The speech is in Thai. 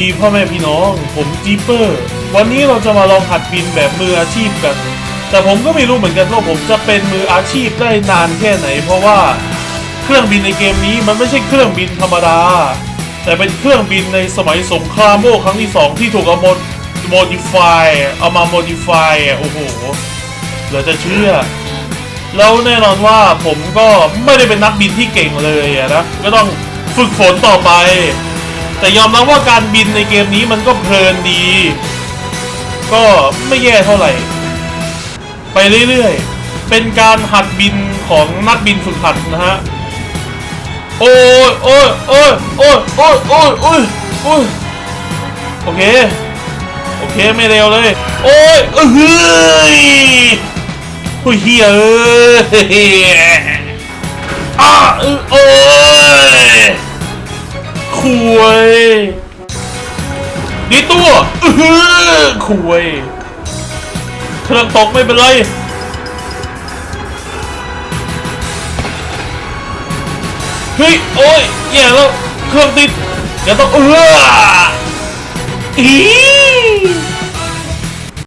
ดีพ่อแม่พี่น้อง ผมจีเปอร์ วันนี้เราจะมาลองหัดบินแบบมืออาชีพกัน แต่ผมก็ไม่รู้เหมือนกันว่าผมจะเป็นมืออาชีพได้นานแค่ไหน เพราะว่าเครื่องบินในเกมนี้มันไม่ใช่เครื่องบินธรรมดา แต่เป็นเครื่องบินในสมัยสงครามโลกครั้งที่สองที่ถูกเอามดโมดิฟายเอามาโมดิฟายโอ้โหเหลือจะเชื่อแล้วแน่นอนว่าผมก็ไม่ได้เป็นนักบินที่เก่งเลยนะ ก็ต้องฝึกฝนต่อไป แต่ยอมรับว่าการบินในเกมนี้มันก็เพลินดี ก็ไม่แย่เท่าไหร่ ไปเรื่อยๆ เป็นการหัดบินของนักบินฝึกหัดนะฮะ โอ้ยโอ้ยโอ้ยโอ้ยโอ้ยโอ้ยโอ้ยโอ้ยโอเค โอเคไม่เร็วเลย โอ้ยเอ้ยโอ้ยเฮียเอ้ยอ้าเอ้ยโอ้ คุยดีตัวอื้ออคุยเครื่องตกไม่เป็นไรเฮ้ยโอ้ยแย่แล้วเครื่องติดเดี๋ยวต้องเอออี